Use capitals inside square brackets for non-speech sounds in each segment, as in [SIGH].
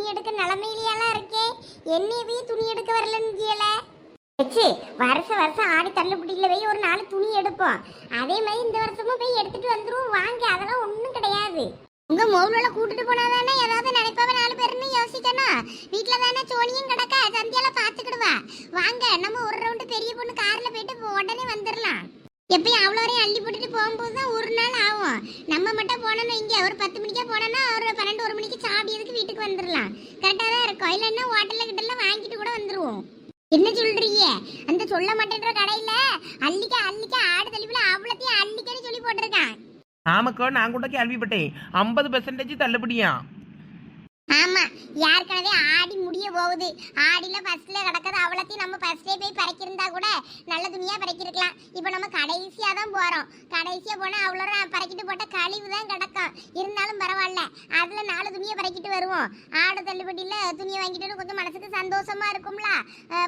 துணி எடுக்க நிலமையிலையெல்லாம் இருக்கே. என்னைய போய் துணி எடுக்க வரலன்னு கீழ வச்சு வருஷம் வருஷம் ஆடி தள்ளுபடியில் போய் ஒரு நாலு துணி எடுப்போம். அதே மாதிரி இந்த வருஷமும் போய் எடுத்துட்டு வந்துடுவோம் வாங்க அதெல்லாம் ஒன்றும் கிடையாது. உங்க மௌல கூட்டிட்டு போனாதானே ஏதாவது நினைப்பாவ நாலு பேருன்னு யோசிக்கணும் வீட்ல தானே சோனியும் கிடக்க? சந்தியால பாத்துக்கிடுவா வாங்க நம்ம ஒரு ரவுண்டு பெரிய பொண்ணு கார்ல போயிட்டு உடனே வந்துடலாம் எப்பயும் அவ்வளோ வரையும் அள்ளி போட்டுட்டு போகும்போது தான் ஒரு நாள் ஆகும். நம்ம மட்டும் போனோம்னா இங்கே ஒரு பத்து மணிக்கா போனோம்னா ஒரு பன்னெண்டு ஒரு மணிக்கு சாப்பிடுறதுக்கு வீட்டுக்கு வந்துடலாம். கரெக்டாக தான் இருக்கும். இல்லைன்னா ஹோட்டலில் கிட்டலாம் வாங்கிட்டு கூட வந்துருவோம். என்ன சொல்றீங்க? அந்த சொல்ல மாட்டேன்ற கடையில அள்ளிக்க அள்ளிக்க ஆடு தள்ளிப்புல அவ்வளோத்தையும் அள்ளிக்கன்னு சொல்லி போட்டிருக்கான். ஆமாக்கா நான் கூட கேள்விப்பட்டேன். ஐம்பது பெர்சன்டேஜ் தள்ளுபடியா ஆமா ஏற்கனவே ஆடி முடிய போகுது. ஆடியில ஃபர்ஸ்ட்ல கிடக்குது அவ்வளோத்தையும் நம்ம ஃபர்ஸ்டே போய் பறக்கிருந்தா கூட நல்ல துணியா பறக்கிருக்கலாம் இப்போ நம்ம கடைசியாக தான் போகிறோம் கடைசியாக போனால் அவ்வளோ பறக்கிட்டு போட்ட கழிவு தான் கிடக்கும். இருந்தாலும் பரவாயில்ல. அதில் நாலு துணியை பறக்கிட்டு வருவோம். ஆடு தள்ளுபடியில் துணியை வாங்கிட்டு கொஞ்சம் மனசுக்கு சந்தோஷமா இருக்கும்ல?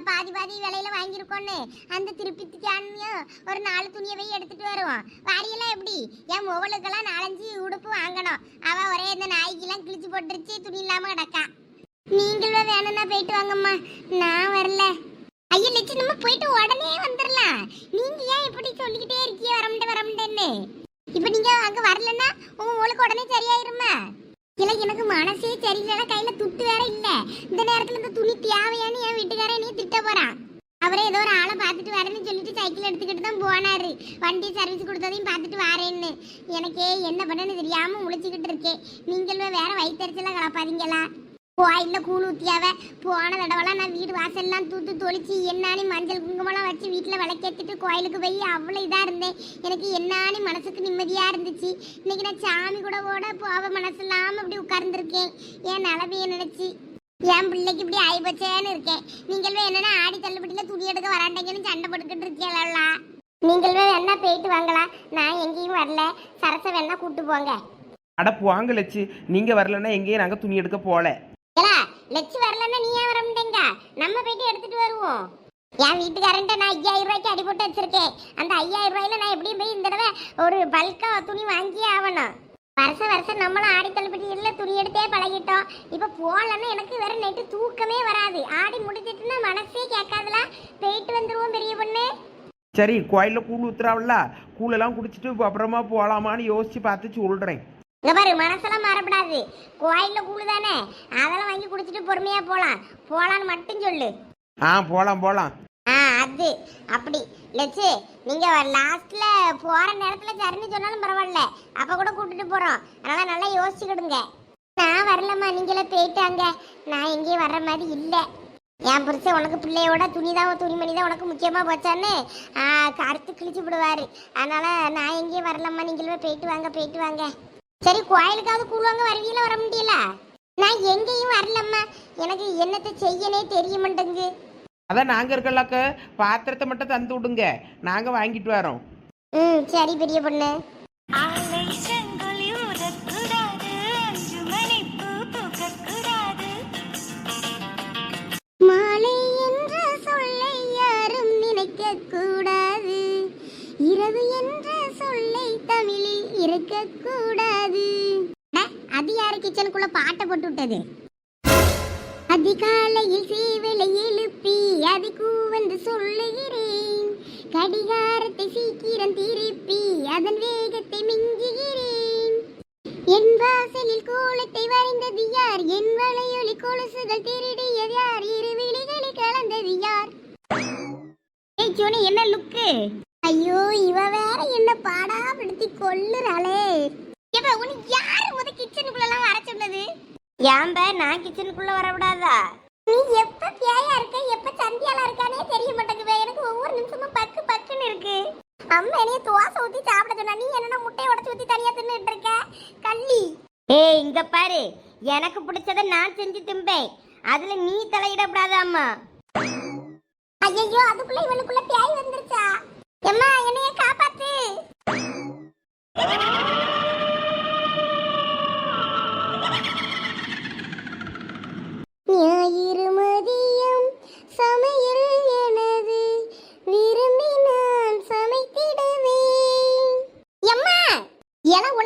பாதி பாதி விலையில வாங்கியிருக்கோன்னு. அந்த திருப்பித்துக்கானியும் ஒரு நாலு துணியை போய் எடுத்துட்டு வருவோம். வாரியெல்லாம் எப்படி? என் முவலுக்கெல்லாம் நாலஞ்சு உடுப்பு வாங்கணும். அவள் ஒரே இந்த நாய்க்கெல்லாம் கிழிச்சு போட்டுருச்சு துணியெல்லாம் இல்லாம கிடக்கா. நீங்களும் வேணும்னா போயிட்டு வாங்கம்மா. நான் வரல. ஐயோ லட்சம் நம்ம போயிட்டு உடனே வந்துடலாம் நீங்க ஏன் இப்படி சொல்லிக்கிட்டே இருக்கீங்க? வர முடியாதுன்னு இப்ப நீங்க அங்க வரலன்னா உங்க உங்களுக்கு உடனே சரியாயிருமா? இல்ல எனக்கு மனசே சரியில்லைன்னா கையில துட்டு வேற இல்ல. இந்த நேரத்துல இந்த துணி தேவையான்னு என் வீட்டுக்காரன் நீ திட்ட போறான். அவரே ஏதோ ஒரு ஆளை பார்த்துட்டு வரேன்னு சொல்லிட்டு சைக்கிள் எடுத்துக்கிட்டு தான் போனாரு. வண்டி சர்வீஸ் கொடுத்ததையும் பார்த்துட்டு வரேன்னு. எனக்கே என்ன பண்ணுன்னு தெரியாம முழிச்சுக்கிட்டு இருக்கேன். நீங்களும் வேற வயிற்றுச்சலாம் கலப்பாதீங்களா? கோயிலில் கூழ் ஊத்தியாவ. போன தடவைலாம் நான் வீடு வாசல்லாம் தூத்து தொளிச்சு என்னானி மஞ்சள் குங்குமம்லாம் வச்சு வீட்டில் விளக்கேற்றிட்டு கோயிலுக்கு போய் அவ்வளோ இதாக இருந்தேன். எனக்கு என்னானி மனசுக்கு நிம்மதியாக இருந்துச்சு. இன்னைக்கு நான் சாமி கூட ஓட போவ மனசு இல்லாமல் அப்படி உட்கார்ந்துருக்கேன். என் நிலமைய நினச்சி. என் பிள்ளைக்கு இப்படி ஆயிப்பச்சேன்னு இருக்கேன். நீங்களும் என்னன்னா ஆடி தள்ளுபடியில் துணி எடுக்க வராண்டீங்கன்னு சண்டை போட்டுக்கிட்டு இருக்கீங்களா? நீங்களும் வேணா போயிட்டு வாங்களா. நான் எங்கேயும் வரல. சரச வேணா கூட்டு போங்க. அட போங்க லட்சு நீங்கள் வரலன்னா எங்கேயும் நாங்கள் துணி எடுக்க போகல ஏலா லட்சு வரலன்னா நீ ஏன் வர மாட்டேங்க நம்ம போயிட்டு எடுத்துட்டு வருவோம். என் வீட்டுக்காரன்ட்ட நான் ஐயாயிரம் ரூபாய்க்கு அடி போட்டு வச்சிருக்கேன். அந்த ஐயாயிரம் ரூபாயில நான் எப்படியும் போய் இந்த தடவை ஒரு பல்கா துணி வாங்கியே ஆகணும். வருஷம் வருஷம் நம்மளும் ஆடி தள்ளுபடியில் துணி எடுத்தே பழகிட்டோம். இப்போ போகலன்னா எனக்கு வேற நைட்டு தூக்கமே வராது. ஆடி முடிச்சிட்டுன்னா மனசே கேட்காதுல. போயிட்டு வந்துருவோம் பெரிய பொண்ணு. சரி கோயிலில் கூழ் ஊத்துறாவில்ல? கூழெல்லாம் குடிச்சிட்டு அப்புறமா போகலாமான்னு யோசிச்சு பார்த்து சொல்கிறேன் இங்க பாரு மனசெல்லாம் மாறப்படாது. கோயில்ல கூழு தானே. அதெல்லாம் வாங்கி குடிச்சிட்டு பொறுமையா போலாம். போலான்னு மட்டும் சொல்லு. ஆ போகலாம் போகலாம் அது அப்படி. லட்சு நீங்க லாஸ்ட்ல போற நேரத்துல சரின்னு சொன்னாலும் பரவாயில்ல. அப்ப கூட கூட்டிட்டு போறோம். அதனால நல்லா யோசிச்சுக்கிடுங்க. நான் வரலம்மா நீங்களே போயிட்டாங்க. நான் எங்கேயும் வர்ற மாதிரி இல்லை. என் புருஷன் உனக்கு பிள்ளையோட துணி தான் துணி துணிமணி தான் உனக்கு முக்கியமா போச்சான்னு கருத்து கிழிச்சு விடுவாரு. அதனால நான் எங்கேயும் வரலம்மா நீங்களே போயிட்டு வாங்க போயிட்டு வாங்க. சரி கோயிலுக்காவது கூடுவாங்க வருவீங்களா வர முடியல? நான் எங்கேயும் வரலம்மா. எனக்கு என்னத்தை செய்யனே தெரிய மாட்டேங்குது. அதான் நாங்கள் இருக்கலாக்க பாத்திரத்தை மட்டும் தந்து விடுங்க. நாங்கள் வாங்கிட்டு வரோம். ம் சரி பெரிய பொண்ணு. ஆலை செங்கொலி ஊதக்கூடாது. அஞ்சு மணிப்பூ பூக்கக்கூடாது. மாலை என்ற சொல்லை யாரும் நினைக்க கூடாது இரவு என்ற சொல்லை தமிழில் இருக்க கூடாது அது யாரு கிச்சனுக்குள்ள பாட்டை போட்டு விட்டது? அதிகாலையில் சேவலை எழுப்பி அது கூவந்து சொல்லுகிறேன். கடிகாரத்தை சீக்கிரம் திருப்பி அதன் வேகத்தை மிஞ்சுகிறேன். என் வாசலில் கோலத்தை வரைந்தது யார்? என் வளையொலி கொலுசுகள் திருடியது யார்? இரு விழிகளை கலந்தது யார்? ஏய் சோனி என்ன லுக்கு ஐயோ இவ வேற என்ன பாடா படுத்தி கொல்லுறாளே இவ உனக்கு யாரு முத கிச்சனுக்குள்ள எல்லாம் வர சொன்னது? ஏன்ப நான் கிச்சனுக்குள்ள வரவிடாதா? நீ எப்ப பியாயா இருக்க எப்ப சந்தியால இருக்கானே தெரிய மாட்டேங்குது எனக்கு ஒவ்வொரு நிமிஷமும் பக்கு பக்குன்னு இருக்கு அம்மா என்னைய தோசை ஊத்தி சாப்பிட சொன்னா நீ என்னன்னா முட்டையை உடச்சு ஊத்தி தனியா தின்னுட்டு இருக்க? கள்ளி. ஏய் இங்க பாரு. எனக்கு பிடிச்சத நான் செஞ்சு திம்பேன். அதுல நீ தலையிடப்படாத அம்மா. ஐயோ அதுக்குள்ள இவனுக்குள்ள பேய் வந்துருச்சா? எம்மா என்னைய காப்பாத்து.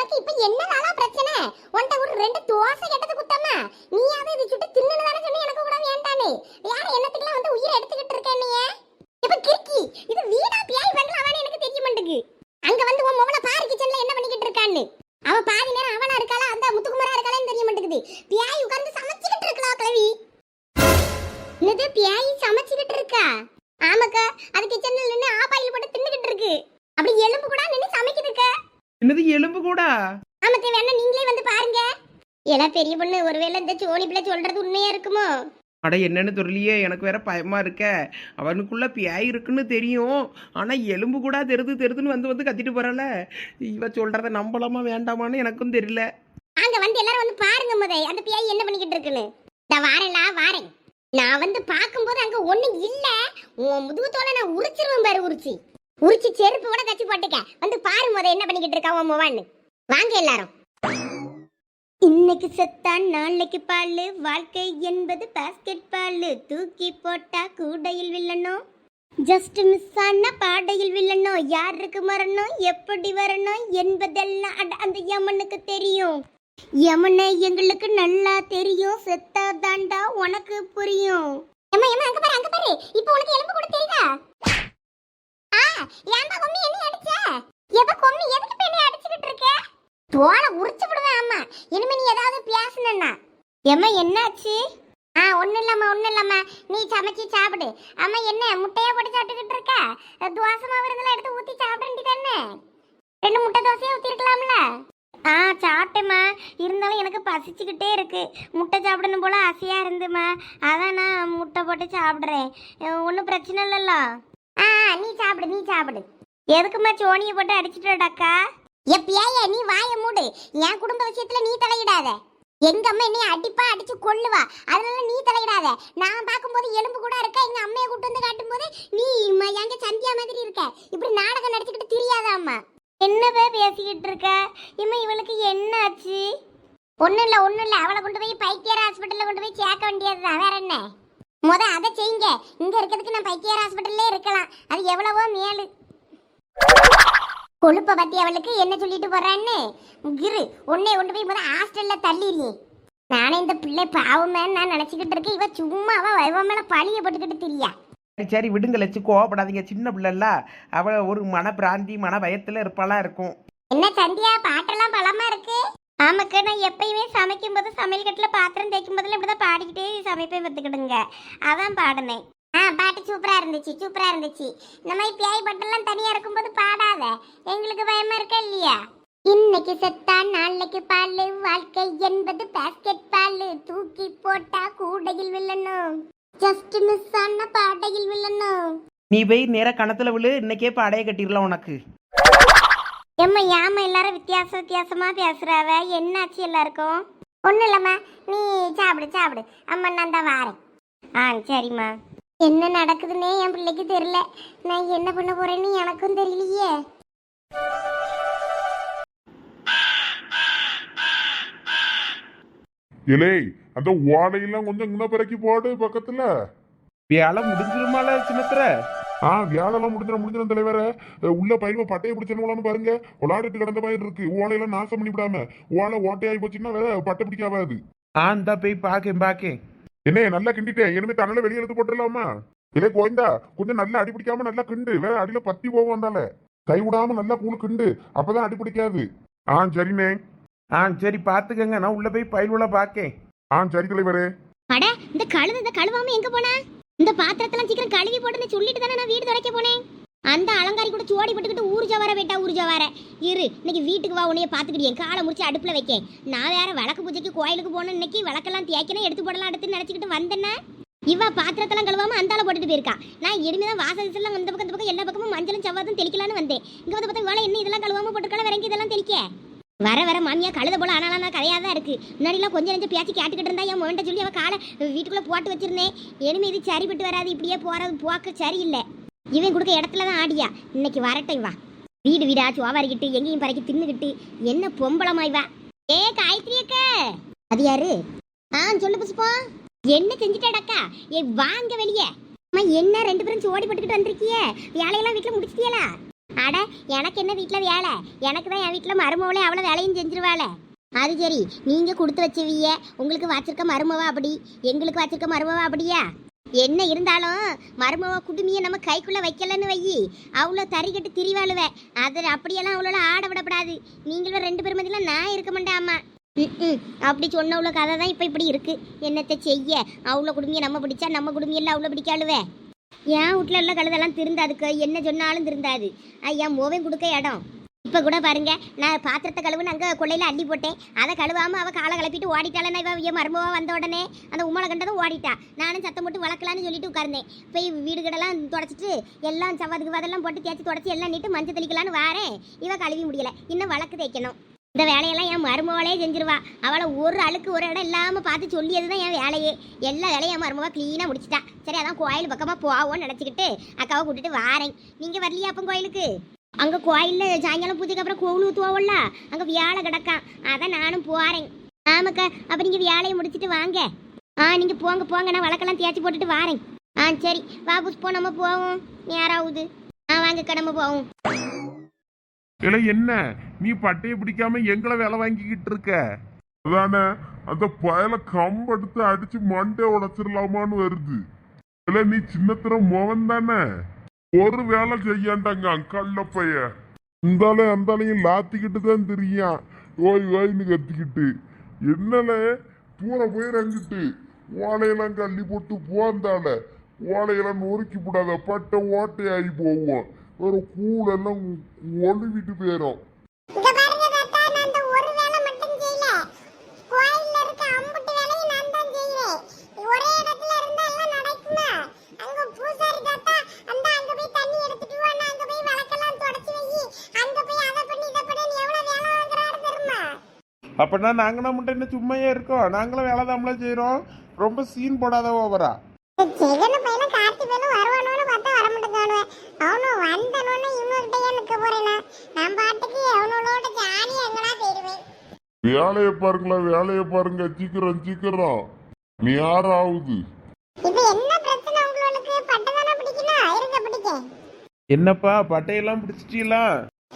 உனக்கு இப்ப என்ன நாளா பிரச்சனை? உன்கிட்ட ஒரு ரெண்டு தோசை கெட்டது குத்தம்மா நீயாவது இது சுட்டு வேற என்னத்துக்குலாம் வந்து உயிரை எடுத்துக்கிட்டு இருக்க நீ இப்ப கிறுக்கி இது வீடா பியாய் பங்களா எனக்கு தெரிய மாட்டேங்குது. அங்க வந்து உன் மொபைல பாரு கிச்சன்ல என்ன பண்ணிக்கிட்டு இருக்கான்னு? அவ பாதி நேரம் அவனா இருக்காளா? அந்த முத்துக்குமரா இருக்காளான்னு தெரிய மாட்டேங்குது. பியாய் உட்கார்ந்து சமைச்சுக்கிட்டு இருக்கலா கிளவி என்னது பியாய் சமைச்சுக்கிட்டு இருக்கா? ஆமாக்கா அது கிச்சன்ல நின்று ஆப்பாயில் போட்டு தின்னுக்கிட்டு இருக்கு. அப்படி எலும்பு கூட நின்று சமைக்குதுக்கா. என்னது எலும்பு கூடா? ஆமத்தை வேணா நீங்களே வந்து பாருங்க. ஏன்னா பெரிய பொண்ணு ஒருவேளை இந்த சோனி பிள்ளை சொல்றது உண்மையா இருக்குமோ? அட என்னன்னு தெரியலையே எனக்கு வேற பயமா இருக்க. அவனுக்குள்ள பியாய் இருக்குன்னு தெரியும். ஆனா எலும்பு கூட தெருது தெருதுன்னு வந்து வந்து கத்திட்டு போறல இவ சொல்றத நம்பலாமா வேண்டாமான்னு எனக்கும் தெரியல. அங்க வந்து எல்லாரும் வந்து பாருங்க முதை அந்த பியாய் என்ன பண்ணிக்கிட்டு இருக்குன்னு. நான் வாரேன்ல வாரேன். நான் வந்து பார்க்கும்போது அங்க ஒண்ணு இல்ல. உன் முதுகுத்தோட நான் உரிச்சிருவேன் பாரு உரிச்சி. உரிச்சி செருப்பு கூட தச்சு போட்டுக்க. வந்து பாரு முத என்ன பண்ணிக்கிட்டு இருக்கா உன் முவான்னு. வாங்க எல்லாரும். இன்னைக்கு செத்தான் நாளைக்கு பால். வாழ்க்கை என்பது பாஸ்கெட் பால். தூக்கி போட்டா கூடையில் வில்லணும். ஜஸ்ட் மிஸ் ஆன பாடையில் வில்லணும். யாருக்கு மரணம் எப்படி வரணும் என்பதெல்லாம் அட அந்த யமனுக்கு தெரியும். யமனை எங்களுக்கு நல்லா தெரியும். செத்தா தாண்டா உனக்கு புரியும். ஏமா அங்க பாரு அங்க பாரு. இப்போ உனக்கு எலும்பு கூட தெரியுதா? ஏன்பா கொம்மி என்ன அடிச்ச? எப்ப கொம்மி எதுக்கு இப்ப என்ன அடிச்சிட்டு இருக்க? தோலை உரிச்சு விடுவேன் அம்மா. இனிமே நீ ஏதாவது பேசணும்னா. ஏம்மா என்னாச்சு? ஆ ஒன்றும் இல்லம்மா ஒன்றும் இல்லம்மா. நீ சமைச்சு சாப்பிடு. அம்மா என்ன முட்டையை போட்டு சாப்பிட்டுக்கிட்டு இருக்க? தோசை மாவு இருந்தாலும் எடுத்து ஊற்றி சாப்பிட வேண்டியதானே ரெண்டு முட்டை தோசையை ஊற்றிருக்கலாம்ல ஆ சாப்பிட்டேம்மா. இருந்தாலும் எனக்கு பசிச்சுக்கிட்டே இருக்கு. முட்டை சாப்பிடணும் போல ஆசையாக இருந்துமா அதான் நான் முட்டை போட்டு சாப்பிட்றேன். ஒன்றும் பிரச்சனை இல்லைல்ல? ஆ நீ சாப்பிடு நீ சாப்பிடு. எதுக்குமா சோனியை போட்டு அடிச்சிட்டடாக்கா? எப்பயாய நீ வாய மூடு. என் குடும்ப விஷயத்துல நீ தலையிடாத. எங்க அம்மா என்னைய அடிப்பா அடிச்சு கொல்லுவா? அதனால நீ தலையிடாத. நான் பார்க்கும்போது எலும்பு கூட இருக்க? எங்க அம்மையை கூட்டு வந்து காட்டும் போது நீ எங்க சந்தியா மாதிரி இருக்க. இப்படி நாடகம் நடிச்சுக்கிட்டு தெரியாத அம்மா என்னவே பேசிக்கிட்டு இருக்க? இம்மா இவளுக்கு என்ன ஆச்சு ஒன்றும் இல்லை ஒன்றும் இல்லை. அவளை கொண்டு போய் பைத்தியர் ஹாஸ்பிட்டலில் கொண்டு போய் சேர்க்க வேண்டியதுதான். வேற என்ன? முத அதை செய்யுங்க. இங்க இருக்கிறதுக்கு நான் பைத்தியர் ஹாஸ்பிட்டல்லே இருக்கலாம். அது எவ்வளவோ மேலு. கொழுப்ப பத்தி அவளுக்கு என்ன சொல்லிட்டு போறான்னு? இரு உன்னை கொண்டு போய் முத ஹாஸ்டல்ல தள்ளிடுங்க நானே இந்த பிள்ளை பாவமே நான் நினைச்சுக்கிட்டு இருக்கேன். இவ சும்மா அவ இவ மேல பழிய போட்டுக்கிட்டு திரியா? சரி சரி விடுங்க லட்சு கோவப்படாதீங்க. சின்ன பிள்ளைல அவ ஒரு மன பிராந்தி மன பயத்துல இருப்பாளா இருக்கும். என்ன சந்தியா பாட்டெல்லாம் பலமா இருக்கு? ஆமாக்கா நான் எப்பயுமே சமைக்கும் போது சமையல் கட்டில் பாத்திரம் தேய்க்கும் இப்படி தான் பாடிக்கிட்டே சமைப்பேன் பார்த்துக்கிடுங்க. அதான் பாடினேன் ஆ பாட்டு சூப்பரா இருந்துச்சு சூப்பரா இருந்துச்சு. இந்த மாதிரி பியாய் பாட்டெல்லாம் தனியா இருக்கும்போது பாடாத. எங்களுக்கு பயமா இருக்கா இல்லையா? இன்னைக்கு செத்தான் நாளைக்கு பால் வாழ்க்கை என்பது பாஸ்கெட் பால். தூக்கி போட்டா கூடையில் விழணும். ஜஸ்ட் மிஸ் ஆன பாடையில் விழணும். நீ போய் நேரா கணத்துல விழு இன்னைக்கே பாடைய கட்டிடலாம் உனக்கு. எம்மா ஏமா எல்லாரும் வித்தியாச வித்தியாசமா பேசுறாவ? என்னாச்சு எல்லாருக்கும்? ஒன்றும் இல்லைம்மா நீ சாப்பிடு சாப்பிடு. அம்மா நான் தான் வாரேன். ஆ சரிம்மா. என்ன நடக்குதுன்னே என் பிள்ளைக்கு தெரியல. நான் என்ன பண்ண போறேன்னு எனக்கும் தெரியலையே. இலே அந்த ஓலையெல்லாம் கொஞ்சம் இங்க பிறக்கி போடு பக்கத்துல. வேலை முடிஞ்சிருமால சின்னத்திர. ஆ வியாழெல்லாம் முடிஞ்சிட முடிஞ்சிட தலைவர. உள்ள பயிர்வ பட்டையை பிடிச்சனுங்களான்னு பாருங்க. விளாடிட்டு கிடந்த பயிர் இருக்கு. ஓலையெல்லாம் நாசம் பண்ணி விடாம. ஓலை ஓட்டையாகி போச்சுன்னா வேற பட்டை பிடிக்காவாது ஆ இந்தா போய் பாக்கேன் பாக்கேன். என்ன நல்லா கிண்டிட்டேன் இனிமே தன்னால வெளியே எடுத்து போட்டுடலாமா? இல்லை கோயந்தா கொஞ்சம் நல்லா அடி பிடிக்காம நல்லா கிண்டு. வேற அடியில பத்தி போவோம் வந்தால. கை விடாம நல்லா கூழு கிண்டு. அப்பதான் அடி பிடிக்காது. ஆ சரிண்ணே. ஆ சரி பாத்துக்கங்க. நான் உள்ள போய் பயிலுள்ள பாக்கேன். ஆ சரி தலைவரே. அட இந்த கழுது இந்த கழுவாம எங்க போனா? இந்த பாத்திரத்தெல்லாம் சீக்கிரம் கழுவி போட்டுன்னு சொல்லிட்டு தானே நான் வீடு துடைக்க போனேன். அந்த அலங்காரி கூட சோடி போட்டுக்கிட்டு ஊர்ஜா வர வேட்டா ஊர்ஜா வர இரு இன்னைக்கு வீட்டுக்கு வா உன்னைய பார்த்துக்கிட்டு என் காலை முடிச்சு அடுப்பில் வைக்கேன். நான் வேற விளக்கு பூஜைக்கு கோயிலுக்கு போனேன் இன்னைக்கு விளக்கெல்லாம் தேய்க்கணும் எடுத்து போடலாம் எடுத்து நினச்சிக்கிட்டு வந்தேன்னா? இவ பாத்திரத்தெல்லாம் கழுவாம அந்தால போட்டுட்டு போயிருக்கா. நான் இனிமேதான் வாசல் அந்த பக்கம் இந்த பக்கம் எல்லா பக்கமும் மஞ்சளும் செவ்வாதும் தெளிக்கலான்னு வந்தேன். இங்க வந்து பார்த்தா வேலை என்ன இதெல்லாம் கழுவாம போட்டுக்கலாம் வேற இதெல்லாம் தெளிக்க? வர வர மாமியா கழுத போல ஆனாலும் நான் கதையாக தான் இருக்கு. முன்னாடிலாம் கொஞ்சம் நெஞ்சம் பேச்சு கேட்டுக்கிட்டு இருந்தா என் மோன்ட்ட சொல்லி அவள் காலை வீட்டுக்குள்ளே போட்டு வச்சிருந்தேன். இனிமே இது சரிப்பட்டு வராது இப்படியே போறது போக்க சரியில்லை. இவன் கொடுக்க இடத்துல தான் ஆடியா. இன்னைக்கு வரட்டை வா வீடு வீடா சோவாரிக்கிட்டு எங்கேயும் பறக்கி தின்னுக்கிட்டு என்ன பொம்பளமாய் வா ஏ காயத்ரி அக்கா. அது யாரு? ஆ சொல்லு புஷ்பா. என்ன செஞ்சுட்டடக்கா ஏ வாங்க வெளியே. அம்மா என்ன ரெண்டு பேரும் சோடி போட்டுக்கிட்டு வந்திருக்கிய? வேலையெல்லாம் வீட்டில் முடிச்சிட்டியலா அட எனக்கு என்ன வீட்டில் வேலை? எனக்கு தான் என் வீட்டில் மருமவளே அவ்வளோ வேலையும் செஞ்சிருவாளே. அது சரி நீங்கள் கொடுத்து வச்சவிய உங்களுக்கு வச்சிருக்க மருமவா அப்படி? எங்களுக்கு வச்சிருக்க மருமவா அப்படியா? என்ன இருந்தாலும் மருமவ குடுமியை நம்ம கைக்குள்ளே வைக்கலன்னு வையி. அவ்வளோ தறி கட்டு திரிவாளுவ. அது அப்படியெல்லாம் அவ்வளோ ஆட விடப்படாது. நீங்களும் ரெண்டு பேரும் மதியில் நான் இருக்க மாட்டேன் அம்மா. ம் அப்படி சொன்ன உள்ள கதை தான் இப்போ இப்படி இருக்குது என்னத்தை செய்ய? அவ்வளோ குடுமையை நம்ம பிடிச்சா நம்ம குடுமையெல்லாம் அவ்வளோ பிடிக்காளுவே? என் வீட்டில் உள்ள கழுதெல்லாம் திருந்தாதுக்கு என்ன சொன்னாலும் திருந்தாது. என் மோவன் கொடுக்க இடம். இப்போ கூட பாருங்க நான் பாத்திரத்தை கழுவுன்னு அங்கே கொள்ளையில் அள்ளி போட்டேன். அதை கழுவாமல் அவள் காலை கிளப்பிட்டு ஓடிட்டாளே இவ என் மருமவா வந்த உடனே அந்த உமலை கண்டதும் ஓடிட்டா. நானும் சத்தம் போட்டு வளர்க்கலான்னு சொல்லிட்டு உட்கார்ந்தேன். போய் வீடு கடலாம் தொடச்சிட்டு எல்லாம் சவாதுக்கு வதெல்லாம் போட்டு தேய்ச்சி தொடச்சி எல்லாம் நீட்டு மஞ்சள் தெளிக்கலான்னு வாரேன். இவ கழுவி முடியலை. இன்னும் வழக்கு தேய்க்கணும் இந்த வேலையெல்லாம் என் மருமவளே செஞ்சிருவா. அவளை ஒரு அழுக்கு ஒரு இடம் இல்லாமல் பார்த்து சொல்லியது தான் என் வேலையே. எல்லா வேலையும் என் மருமவா க்ளீனாக முடிச்சிட்டா. சரி அதான் கோயில் பக்கமாக போவோம்னு நினச்சிக்கிட்டு அக்காவை கூட்டிட்டு வாரேன். நீங்கள் வரலையா அப்போ கோயிலுக்கு? அங்கே கோயிலில் சாயங்காலம் பூஜைக்கு அப்புறம் கோவில் ஊற்றுவோம்ல அங்கே வியாழை கிடக்கான். அதான் நானும் போகிறேன் ஆமாக்கா அப்போ நீங்கள் வியாழையை முடிச்சிட்டு வாங்க. ஆ நீங்கள் போங்க போங்க. நான் வழக்கெல்லாம் தேய்ச்சி போட்டுட்டு வாரேன். ஆ சரி. வா புஷ்போ நம்ம போவோம். நேராகுது ஆ வாங்கக்கா நம்ம போவோம். இல்ல என்ன? நீ பட்டையை பிடிக்காம எங்களை வேலை வாங்கிக்கிட்டு இருக்க? அதானே அந்த பயல கம்பெடுத்து அடிச்சு மண்டே உடைச்சிடலாமான்னு வருது. இல்ல நீ சின்னத்திர முகம் தானே? ஒரு வேலை செய்யாண்டாங்க கல்ல பைய. இருந்தாலும் அந்தாலையும் லாத்திக்கிட்டு தான் தெரியும். ஓய் ஓய்னு கத்திக்கிட்டு. என்னல தூர போயிரங்கிட்டு ஓலையெல்லாம் கள்ளி போட்டு போந்தால ஓலையெல்லாம் நொறுக்கி விடாத பட்டை ஓட்டையாகி போவோம் ஒரு கூழெல்லாம் ஒழுவிட்டு போயிடும் இங்க பாருங்க தாத்தா நான் அந்த ஒரு வேலை மட்டும் செய்யல. கோயில்ல இருக்க அம்புட்டு வேலையும் நான் தான் செய்றேன் ஒரே இடத்துல இருந்தா எல்லாம் நடக்குமா? அங்க பூசாரி தாத்தா அந்த அங்க போய் தண்ணி எடுத்துட்டு வா நான் அங்க போய் விளக்கெல்லாம் தொடச்சு வை. அங்க போய் அதை பண்ணி இதை பண்ணி எவ்வளவு வேலை வாங்குறாரு தெரியுமா? அப்படின்னா நாங்கள் மட்டும் என்ன சும்மையே இருக்கோம்? நாங்களும் வேலை தாமலாம் செய்கிறோம் ரொம்ப சீன் போடாத ஓவரா அவனும் வந்தனோன்னு இவனுக்கிட்டயே நிக்க போறேனா? நான் பாட்டுக்கு அவனோட ஜாலியா எங்கடா போயிருவேன் வேலையை பாருங்களா வேலையை பாருங்க சீக்கிரம் சீக்கிரம். நீ யாராவது இப்ப என்ன பிரச்சனை உங்களுக்கு? பட்டு தானே பிடிக்கணும் இருங்க பிடிக்க என்னப்பா பட்டையெல்லாம் பிடிச்சிட்டீங்களா?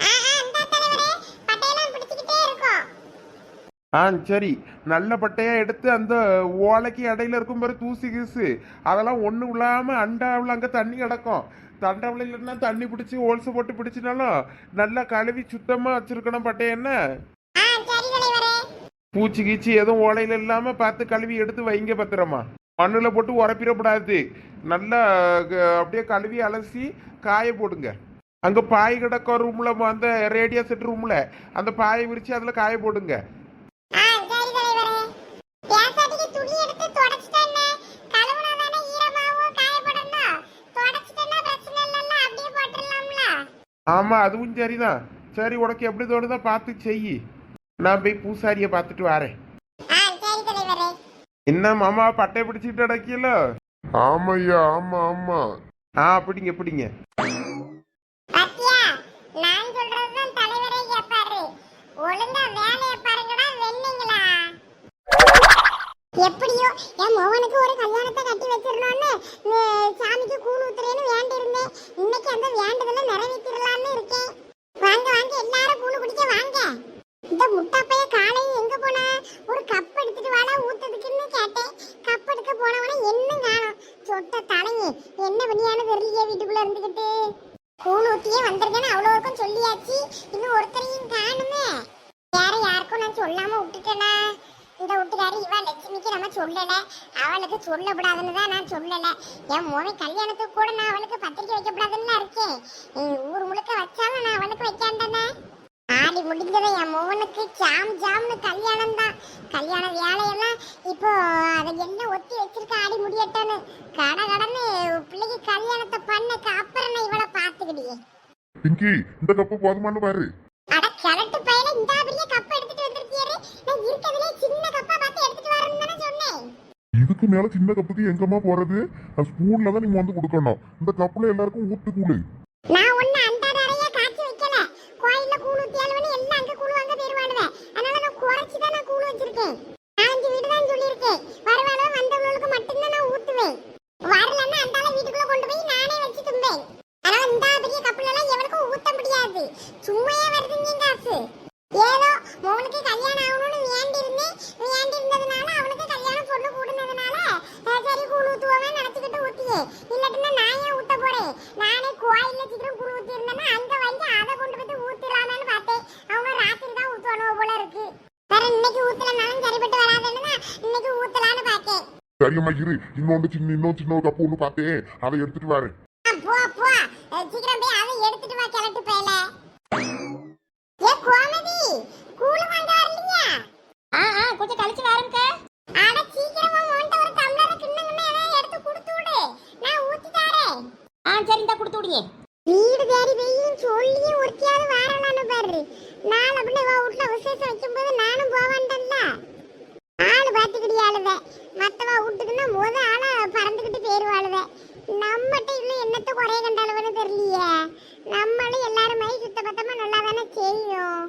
ஆ ஆ இந்த தலைவரே பட்டையெல்லாம் பிடிச்சிக்கிட்டே இருக்கோம் ஆ சரி. நல்ல பட்டையா எடுத்து அந்த ஓலைக்கு இடையில இருக்கும் பாரு தூசி கீசு. அதெல்லாம் ஒன்றும் இல்லாமல் அண்டாவில் அங்கே தண்ணி கிடக்கும். தண்டாவில் இல்லைன்னா தண்ணி பிடிச்சி ஓல்சை போட்டு பிடிச்சினாலும் நல்லா கழுவி சுத்தமாக வச்சிருக்கணும் பட்டைய என்ன? ஆ சரி தலைவரே. பூச்சி கீச்சி எதுவும் ஓலையில் இல்லாமல் பார்த்து கழுவி எடுத்து வைங்க பத்திரமா. மண்ணில் போட்டு உரப்பிடக்கூடாது நல்லா அப்படியே கழுவி அலசி காய போடுங்க. அங்கே பாய் கிடக்க ரூமில் அந்த ரேடியோ செட் ரூமில் அந்த பாயை விரித்து அதில் காய போடுங்க ஆ சரி தலைவரே பேசாட்டிக்கு துணி எடுத்து தொடச்சிட்டேன்னு கழுவுனா தானே ஈரமாவும் காயப்படணும் தொடச்சிட்டேன்னா பிரச்சனை இல்லைல்ல அப்படியே போட்டுடலாம்ல ஆமாம் அதுவும் சரிதான். சரி உனக்கு எப்படி தோணுதோ பார்த்து செய். நான் போய் பூசாரியை பார்த்துட்டு வரேன். ஆ சரி தலைவரே. என்ன மாமா பட்டை பிடிச்சிட்டு அடக்கியல ஆமையா ஆமா ஆமா. ஆ பிடிங்க பிடிங்க. எப்படியோ? என் மோகனுக்கு ஒரு கல்யாணத்தை கட்டி வச்சிடணும்னு சாமிக்கு கூழ் ஊத்துறேன்னு வேண்டிருந்தேன் இன்னைக்கு அந்த வேண்டுதலை நிறைவேற்றிடலாம்னு இருக்கேன். வாங்க வாங்க எல்லாரும் கூழ் குடிக்க வாங்க. இந்த முட்டாப்பைய காலையில் எங்க போனா? ஒரு கப் எடுத்துட்டு வாடா ஊத்துறதுக்குன்னு கேட்டேன். கப் எடுக்க போனவன இன்னும் காணும்? சொட்ட தலைங்க என்ன பண்ணியானு தெரியலையே வீட்டுக்குள்ள இருந்துகிட்டு. கூழ் ஊத்தியே வந்திருக்கேன்னு அவ்வளோருக்கும் சொல்லியாச்சு. இன்னும் ஒருத்தரையும் காணுமே. வேற யாருக்கும் நான் சொல்லாம விட்டுட்டேனா? இந்த வீட்டுக்காரி இவ லட்சுமிக்கு நம்ம சொல்லல. அவளுக்கு சொல்லக்கூடாதுன்னு தான் நான் சொல்லல. என் மோனை கல்யாணத்துக்கு கூட நான் அவளுக்கு பத்திரிக்கை வைக்கப்படாதுன்னு இருக்கேன் ஊர் முழுக்க வச்சாலும் நான் அவளுக்கு வைக்காண்டனே. ஆடி முடிஞ்சது என் மோகனுக்கு ஜாம் ஜாம்னு கல்யாணம் தான். கல்யாண வேலையெல்லாம் இப்போ அதை எல்லாம் ஒத்தி வச்சிருக்க ஆடி முடியட்டோன்னு. கட கடன்னு பிள்ளைக்கு கல்யாணத்தை பண்ணக்கு அப்புறம் நான் இவளை பார்த்துக்கிடியே. பிங்கி இந்த கப்பு போதுமானு பாரு. அட கிழட்டு பையல இந்த பெரிய கப் எடுத்துட்டு வந்திருக்கியாரு நான் இருக்கதுலே சின்ன கப்பா பார்த்து எடுத்துட்டு வரேன்னு தானே சொன்னேன் இதுக்கு மேல சின்ன கப்புக்கு எங்கம்மா போறது? ஸ்பூன்ல தான் நீங்க வந்து கொடுக்கணும். இந்த கப்புல எல்லாருக்கும் ஊத்து கூழு நான் ஒண்ணு அந்த நிறைய காய்ச்சி வைக்கல கோயில்ல கூழ் ஊத்தியாலுவனு எல்லாம் அங்க கூழ் வாங்க போயிருவானுவே அதனால நான் குறைச்சி தான் நான் கூழ் வச்சிருக்கேன் நாலஞ்சு வீடு தான் சொல்லியிருக்கேன் வருவாளோ வந்தவங்களுக்கு மட்டும்தான் நான் ஊத்துவேன் வரலன்னா அந்தால வீட்டுக்குள்ள கொண்டு போய் நானே வச்சு தும்பேன் அதனால இந்த பெரிய கப்புல எல்லாம் எவனுக்கும் ஊத்த முடியாது சும்மையே வருதுங்க காசு ஏதோ மோனுக்கு கல்யாணம் ஆகணும்னு வேண்டி இருந்தேன் வேண்டி இருந்ததுனால அவனுக்கு கல்யாணம் பொண்ணு கூடுனதுனால அஹ், சரி கூழ் ஊத்துவோமே நினைச்சுக்கிட்டு ஊத்தியே இல்லாட்டினா நான் ஏன் ஊத்த போறேன் நானே கோயில்ல சீக்கிரம் குழு ஊத்தி இருந்தேன்னா அங்க வாங்கி அதை கொண்டு போய் ஊத்திடலாமான்னு பார்த்தேன் அவங்க ராத்திரி தான் ஊத்துவானுவ போல இருக்கு வேற இன்னைக்கு ஊத்தலனாலும் சரிப்பட்டு வராதுன்னு இன்னைக்கு ஊத்தலான்னு பார்த்தேன். சரியம்மா இரு. இன்னொன்று சின்ன இன்னும் சின்ன ஒரு கப்பு ஒன்று பார்த்தேன் அதை எடுத்துட்டு வரேன் ஆ, போ போ. சீக்கிரம் போய் அதை எடுத்துட்டு வா கிளட்டு போயல. ஏ கோமதி கூழ் வாங்க வரலையா? ஆ ஆ கொஞ்சம் கழிச்சு வரேன்க்க அட சீக்கிரமா மோண்ட ஒரு டம்ளர் கிண்ணங்கன்னு எதாவது எடுத்து கொடுத்து விடு. நான் ஊத்தி தரேன். ஆ சரி இந்த கொடுத்து விடுங்க. வீடு தேடி வெய்யும் சொல்லியும் ஒருத்தியாவது வாரலான்னு பாரு. நாளை பின்ன இவ வீட்டுல விசேஷம் வைக்கும்போது நானும் போவான்டல்ல ஆளு பாத்துக்கிட்டு ஆளுவே மத்தவ வீட்டுக்குன்னா முத ஆளா பறந்துக்கிட்டு போயிருவாளுவே நம்மகிட்ட இன்னும் என்னத்த குறைய கண்டாளுவன்னு தெரியலையே. நம்மளும் எல்லாரும் மை சுத்த பத்தமா நல்லா தானே செய்யும்.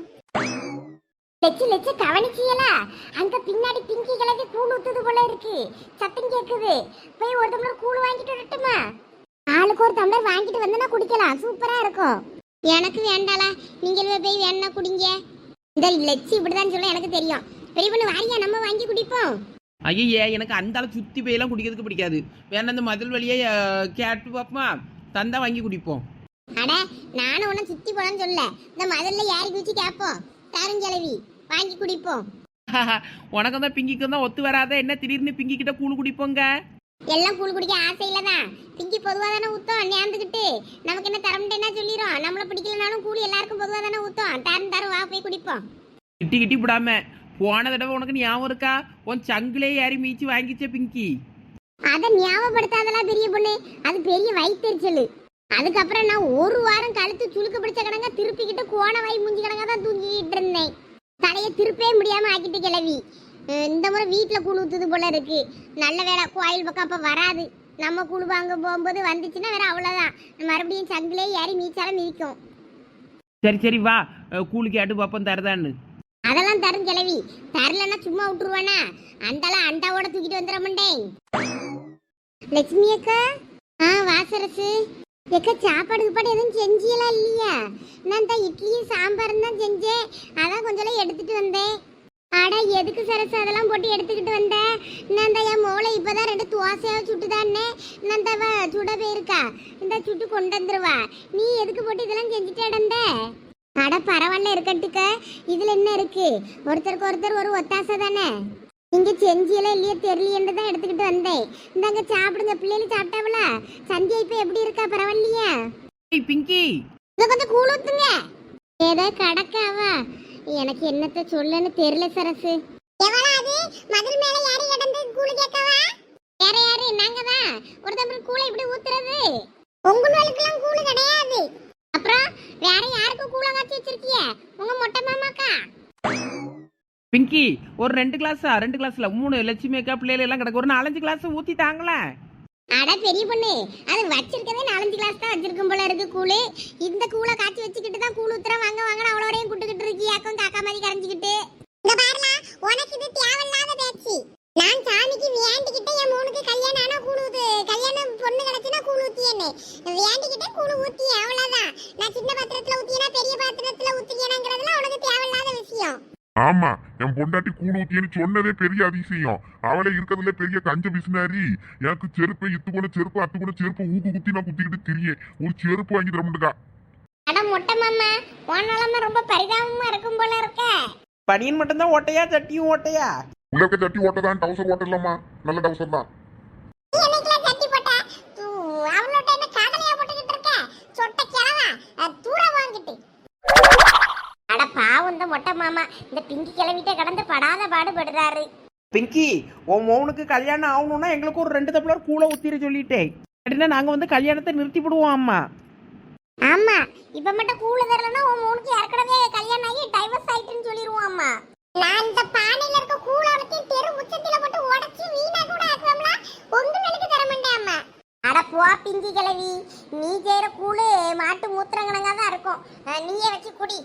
லெச்சு லெச்சு கவனிச்சியலா? அங்க பின்னாடி பிங்கி கிழக்கு கூழ் ஊத்துது போல இருக்கு. சத்தம் கேக்குது. போய் ஒரு டம்ளர் கூழ் வாங்கிட்டு வரட்டுமா? ஆளுக்கு ஒரு டம்ளர் வாங்கிட்டு வந்தனா குடிக்கலாம். சூப்பரா இருக்கும். எனக்கு வேண்டாளா. நீங்க போய் வேணா குடிங்க. இந்த லட்சு இப்படிதான் சொல்ல எனக்கு தெரியும். பெரிய பொண்ணு வாரியா நம்ம வாங்கி குடிப்போம். ஐயே எனக்கு அந்த அளவு சுற்றி போயெல்லாம் குடிக்கிறதுக்கு பிடிக்காது. வேணா இந்த மதில் வழியே கேட்டு பார்ப்போமா தந்தா வாங்கி குடிப்போம். அட நானும் உன்னை சுத்தி போனேன்னு சொல்ல இந்த மதல்ல யாரி குச்சி கேட்போம் தாருங்கிழவி வாங்கி குடிப்போம். [LAUGHS] உனக்கும் தான் பிங்கிக்கும் தான் ஒத்து வராத. என்ன திடீர்னு பிங்கி கிட்ட கூழ் குடிப்போங்க? எல்லாம் கூழ் குடிக்க ஆசையில தான் பிங்கி பொதுவா தானே ஊத்தோம் நேர்ந்துக்கிட்டு நமக்கு என்ன தரமுட்டேன்னா சொல்லிடும் நம்மள பிடிக்கலனாலும் கூழ் எல்லாருக்கும் பொதுவா தானே ஊத்தோம். தரம் தரம் வா போய் குடிப்போம். கிட்டி கிட்டி விடாம போன தடவை உனக்கு ஞாபகம் இருக்கா? உன் சங்கிலே ஏறி மீச்சு வாங்கிச்சே பிங்கி. அதை ஞாபகப்படுத்தாதெல்லாம் பெரிய பொண்ணு. அது பெரிய வயிற்றுச்சல். அதுக்கப்புறம் நான் ஒரு வாரம் கழுத்து சுளுக்கு பிடிச்ச கிடங்க திருப்பிக்கிட்டு கோண வாய் மூஞ்சி கிடங்க தான் தூங்கிட்டு இருந்தேன். தலையை திருப்பவே முடியாம ஆக்கிட்டு கிளவி. இந்த முறை வீட்டில் கூழ் ஊத்துது போல இருக்கு. நல்ல வேலை கோயில் பக்கம் அப்போ வராது. நம்ம கூழ் வாங்க போகும்போது வந்துச்சுன்னா வேற அவ்வளோதான் மறுபடியும் சங்கிலே ஏறி மீச்சாலும் மிதிக்கும். சரி சரி வா. கூழு கேட்டு பார்ப்போம் தரதான்னு. அதெல்லாம் தரும் கிளவி தரலன்னா சும்மா விட்டுருவானா? அண்டெல்லாம் அண்டாவோட தூக்கிட்டு வந்துட மாட்டேன். லட்சுமி அக்கா? ஆ வாசரசு. எக்கா சாப்பாடு கீப்பாடு எதுவும் செஞ்சியலாம் இல்லையா? நான் தான் இட்லியும் சாம்பாரும் தான் செஞ்சேன். அதான் கொஞ்சம் எடுத்துட்டு வந்தேன். அட எதுக்கு சரசு அதெல்லாம் போட்டு எடுத்துக்கிட்டு வந்தேன் நான் தான் என் மோளை இப்பதான் ரெண்டு தோசையாக சுட்டுதானே நான் தவ சுட போயிருக்கா இந்த சுட்டு கொண்டு வந்துருவா. நீ எதுக்கு போட்டு இதெல்லாம் செஞ்சுட்டு இடந்த அட பரவாயில்ல இருக்கட்டுக்க. இதுல என்ன இருக்கு? ஒருத்தருக்கு ஒருத்தர் ஒரு ஒத்தாசை தானே? இங்க செஞ்சியெல்லாம் இல்லையே தெரியலையேன்னு தான் எடுத்துக்கிட்டு வந்தேன். இந்தாங்க சாப்பிடுங்க. பிள்ளைகள் சாப்பிட்டாவல சந்தியா இப்ப எப்படி இருக்கா? பரவாயில்லையா? பிங்கி. இத கொஞ்சம் கூழ் ஊத்துங்க. ஏதோ கடக்காவா? எனக்கு என்னத்த சொல்லன்னு தெரியல சரசு. எவளாது மதில் மேல யாரு இடந்து கூழ் கேட்கவா? வேற யாரு? நாங்க தான். ஒரு தம்பி கூழை இப்படி ஊத்துறது. உங்களுக்கு கூழ் கிடையாது. அப்புறம் வேற யாருக்கு கூழ காய்ச்சி வச்சிருக்கிய? உங்க மொட்டை மாமாக்கா. பிங்கி ஒரு ரெண்டு கிளாஸா? ரெண்டு கிளாஸ்ல மூணு லட்சுமி அக்கா பிள்ளைகள் எல்லாம் கிடக்கு. ஒரு நாலஞ்சு கிளாஸ் ஊத்தி தாங்களேன் அட பெரிய பொண்ணு அது வச்சிருக்கதே நாலஞ்சு கிளாஸ் தான் வச்சிருக்கும் போல இருக்கு கூழு இந்த கூழை காய்ச்சி வச்சுக்கிட்டு தான் கூழ் ஊத்துற வாங்க வாங்க அவ்வளோரையும் குட்டுக்கிட்டு இருக்கியாக்கும் காக்கா மாதிரி கரைஞ்சிக்கிட்டு. இங்க பாருல உனக்கு இது தேவையில்லாத பேச்சு. நான் சாமிக்கு வேண்டிக்கிட்டு என் மூணுக்கு கல்யாணம் ஆனா கூணு ஊத்து கல்யாணம் பொண்ணு கிடைச்சுனா கூணு ஊத்தியேன்னு. வேண்டிக்கிட்டே கூணு ஊத்தியே அவ்வளவுதான். நான் சின்ன பாத்திரத்துல ஊத்தியனா பெரிய பாத்திரத்துல ஊத்தியனாங்கிறதுல உனக்கு தேவையில்லாத விஷயம். ஆமா என் பொண்டாட்டி கூணு ஊத்தியன்னு சொன்னதே பெரிய அதிசயம். அவளை இருக்கிறதுல பெரிய கஞ்ச பிசினாரி. எனக்கு செருப்பு இத்து கூட செருப்பு அத்து கூட செருப்பு ஊக்கு குத்தி நான் குத்திக்கிட்டு திரியே. ஒரு செருப்பு வாங்கி தர அட மொட்டை மாமா உன் நிலமை ரொம்ப பரிதாபமா இருக்கும் போல இருக்க. பனியன் மட்டும்தான் ஓட்டையா சட்டியும் ஓட்டையா? உள்ள இருக்க சட்டி ஓட்டதான் டவுசர் ஓட்டலாமா? நல்ல டவுசர் தான். நீ என்னைக்குல சட்டி போட்ட? தூ, அவளோட என்ன காதலியா போட்டுக்கிட்டு இருக்க? சொட்ட கிழவா? அஹ், தூர வாங்கிட்டு. அட பாவம் இந்த மொட்டை மாமா இந்த பிங்கி கிளவிட்ட கடந்து படாத பாடுபடுறாரு. பிங்கி உன் மௌனுக்கு கல்யாணம் ஆகணும்னா எங்களுக்கு ஒரு ரெண்டு தப்பலர் கூழ ஊத்திர சொல்லிட்டேன். அப்படின்னா நாங்க வந்து கல்யாணத்தை நிறுத்தி விடுவோம் அம்மா. ஆமா இப்ப மட்டும் கூல தரலன்னா உன் மூணுக்கு ஏற்கனவே கல்யாணம் ஆகி டைவர்ஸ் ஆயிட்டுன்னு சொல்லிடுவோம் அம்மா நான் இந்த பானையில இருக்க கூல வச்சு தெரு உச்சத்தில போட்டு உடைச்சு வீணா கூட ஆக்குவோம்ல? உங்களுக்கு தர மாட்டேன் அம்மா அட போ பிஞ்சி கிழவி. நீ செய்யற கூழு மாட்டு மூத்திரங்கணங்கா தான் இருக்கும் நீயே வச்சு குடி.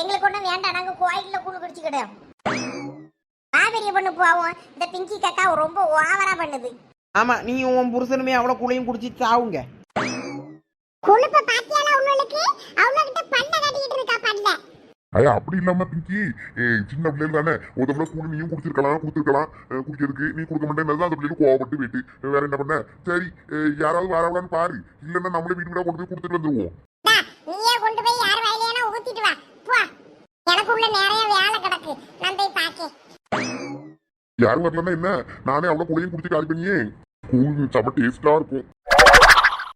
எங்களுக்கு ஒன்றும் வேண்டாம். நாங்க கோயில்ல கூழ் குடிச்சுக்கிட்டோம் வா பெரிய பொண்ணு போவோம். இந்த பிங்கி கக்கா ரொம்ப ஓவரா பண்ணுது. ஆமா நீ உன் புருஷனுமே அவ்வளோ கூழையும் குடிச்சு சாவுங்க. கொழுப்ப பாத்தியால அவங்களுக்கு? அவங்க கிட்ட பல்ல கட்டிக்கிட்டு இருக்கா பல்ல ஐயா அப்படி இல்லாம பிங்கி சின்ன பிள்ளைகள் தானே ஒரு தம்பளை கூழ் நீயும் குடிச்சிருக்கலாம் கொடுத்துருக்கலாம் குடிக்கிறதுக்கு. நீ கொடுக்க மாட்டேன் அந்த பிள்ளைகள் கோவப்பட்டு போயிட்டு வேற என்ன பண்ண? சரி யாராவது வரவளான்னு பாரு. இல்லைன்னா நம்மளே வீட்டு வீடா கொண்டு போய் கொடுத்துட்டு வந்துருவோம். நீயே கொண்டு போய் யார் வயலையானா ஊத்திட்டு வா. போ. எனக்கு உள்ள நிறைய வேலை கிடக்கு. நான் போய் பாக்கேன். யாரும் வரலன்னா என்ன? நானே அவ்வளோ கூழையும் குடிச்சு காலி பண்ணியே. கூழ் செம்ம டேஸ்டா இருக்கும்.